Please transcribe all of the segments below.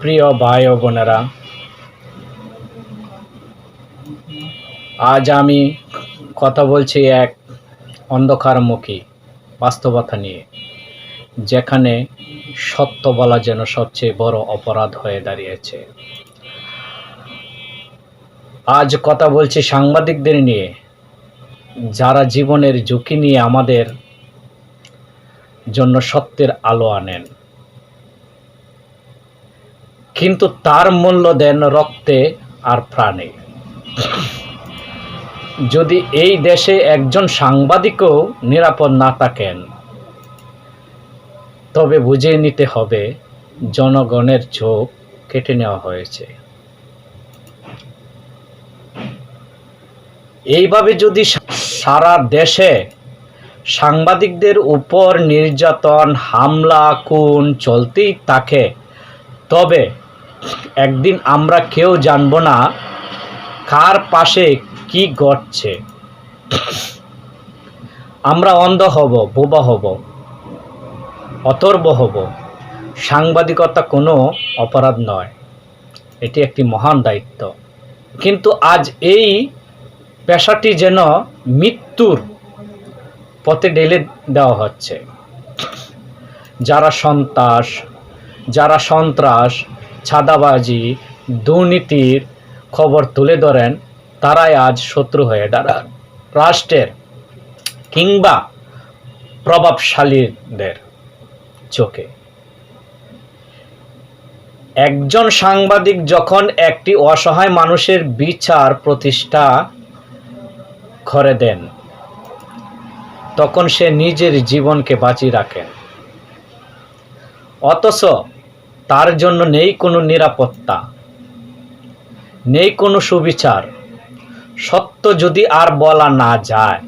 প্রিয় ভাই ও বোনেরা, আজ আমি কথা বলছি এক অন্ধকারমুখী বাস্তবতা নিয়ে, যেখানে সত্য বলা যেন সবচেয়ে বড় অপরাধ হয়ে দাঁড়িয়েছে। আজ কথা বলছি সাংবাদিকদের নিয়ে, যারা জীবনের ঝুঁকি নিয়ে আমাদের জন্য সত্যের আলো আনেন। কিন্তু তার মূল্য দেন রক্তে আর প্রাণে। যদি এই দেশে একজন সাংবাদিকও নিরাপদ না থাকেন, তবে বুঝে নিতে হবে জনগণের চোখ কেটে নেওয়া হয়েছে। এইভাবে যদি সারা দেশে সাংবাদিকদের উপর নির্যাতন, হামলা, খুন চলতেই থাকে, তবে একদিন আমরা কেউ জানব না কার পাশে কি ঘটছে। আমরা অন্ধ হব, বোবা হব অতর্ব হব। সাংবাদিকতা কোনো অপরাধ নয়। এটি একটি মহান দায়িত্ব। কিন্তু আজ এই পেশাটি যেন মৃত্যুর পথে ঢেলে দেওয়া হচ্ছে। যারা সন্ত্রাস যারা সন্ত্রাস ছাদাবাজি, দুর্নীতির খবর তুলে ধরেন, তারাই আজ শত্রু হয়ে দাঁড়ান। রাষ্ট্রের কিংবা প্রভাবশালীদের চোখে। একজন সাংবাদিক যখন একটি অসহায় মানুষের বিচার প্রতিষ্ঠা করে দেন, তখন সে নিজের জীবনকে বাঁচিয়ে রাখেন। অথচ তার জন্য নেই কোনো নিরাপত্তা, নেই কোনো সুবিচার। সত্য যদি আর বলা না যায়,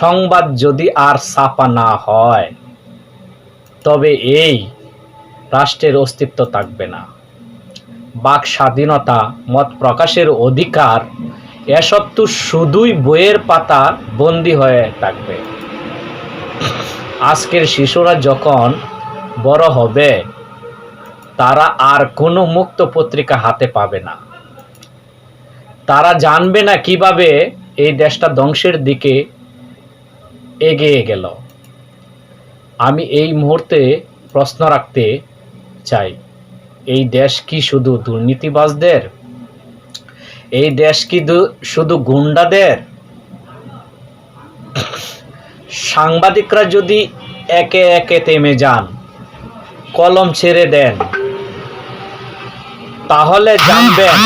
সংবাদ যদি আর ছাপা না হয়, তবে এই রাষ্ট্রের অস্তিত্ব থাকবে না। বাক স্বাধীনতা, মত প্রকাশের অধিকার এসব তো শুধুই বইয়ের পাতা বন্দি হয়ে থাকবে। আজকের শিশুরা যখন বড় হবে তারা আর কোনো মুক্ত পত্রিকা হাতে পাবে না। তারা জানবে না কীভাবে এই দেশটা ধ্বংসের দিকে এগিয়ে গেল। আমি এই মুহূর্তে প্রশ্ন রাখতে চাই, এই দেশ কি শুধু দুর্নীতিবাজদের? এই দেশ কি শুধু গুন্ডাদের? সাংবাদিকরা যদি একে একে থেমে যান, কলম ছেড়ে দেন। তাহলে জানবেন,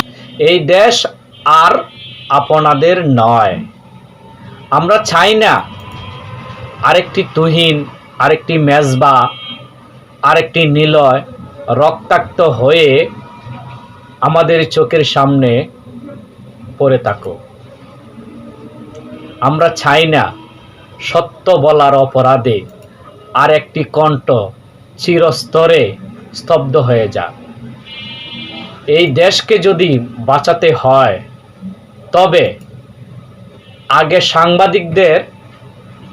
এই দেশ আর আপনাদের নয়। আমরা চাই না আরেকটি তুহিন, আরেকটি মেজবা, আরেকটি নিলয় রক্তাক্ত হয়ে আমাদের চোখের সামনে পড়ে থাকো আমরা চাই না সত্য বলার অপরাধে আর একটি কণ্ঠ চিরস্তরে স্তব্ধ হয়ে যাক। এই দেশকে যদি বাঁচাতে হয়, তবে আগে সাংবাদিকদের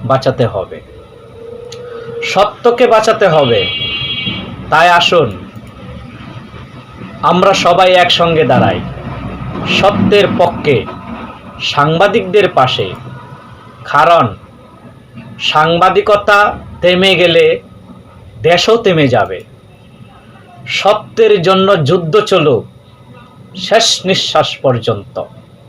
বাঁচাতে হবে। সত্যকে বাঁচাতে হবে। তাই আসুন, আমরা সবাই একসঙ্গে দাঁড়াই। সত্যের পক্ষে সাংবাদিকদের পাশে। কারণ সাংবাদিকতা থেমে গেলে দেশও থেমে যাবে। সত্যের জন্য যুদ্ধ চলুক শেষ নিঃশ্বাস পর্যন্ত।